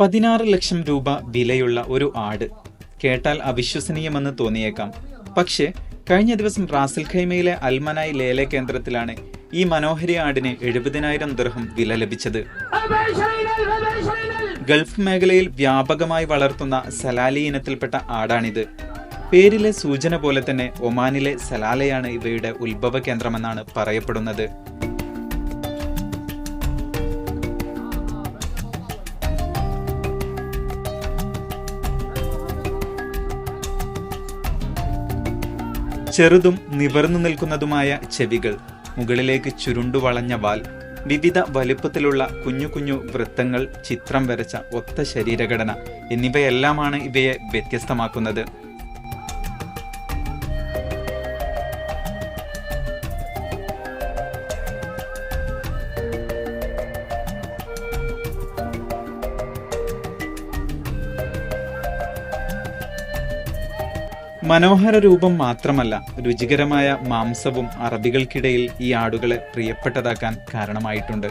പതിനാറ് ലക്ഷം രൂപ വിലയുള്ള ഒരു ആട് കേട്ടാൽ അവിശ്വസനീയമെന്ന് തോന്നിയേക്കാം. പക്ഷേ കഴിഞ്ഞ ദിവസം റാസൽ ഖൈമയിലെ അൽമനായി ലേല കേന്ദ്രത്തിലാണ് ഈ മനോഹരി ആടിന് എഴുപതിനായിരം ദർഹം വില ലഭിച്ചത്. ഗൾഫ് മേഖലയിൽ വ്യാപകമായി വളർത്തുന്ന സലാലി ഇനത്തിൽപ്പെട്ട ആടാണിത്. പേരിലെ സൂചന പോലെ തന്നെ ഒമാനിലെ സലാലയാണ് ഇവയുടെ ഉത്ഭവ കേന്ദ്രമെന്നാണ് പറയപ്പെടുന്നത്. ചെറുതും നിവർന്നു നിൽക്കുന്നതുമായ ചെവികൾ മുകളിലേക്ക് ചുരുണ്ടു വളഞ്ഞ വാൽ വിവിധ വലുപ്പത്തിലുള്ള കുഞ്ഞു കുഞ്ഞു വൃത്തങ്ങൾ ചിത്രം വരച്ച ഒത്ത ശരീരഘടന എന്നിവയെല്ലാമാണ് ഇവയെ വ്യത്യസ്തമാക്കുന്നത്. മനോഹര രൂപം മാത്രമല്ല രുചികരമായ മാംസവും അറബികൾക്കിടയിൽ ഈ ആടുകളെ പ്രിയപ്പെട്ടതാക്കാൻ കാരണമായിട്ടുണ്ട്.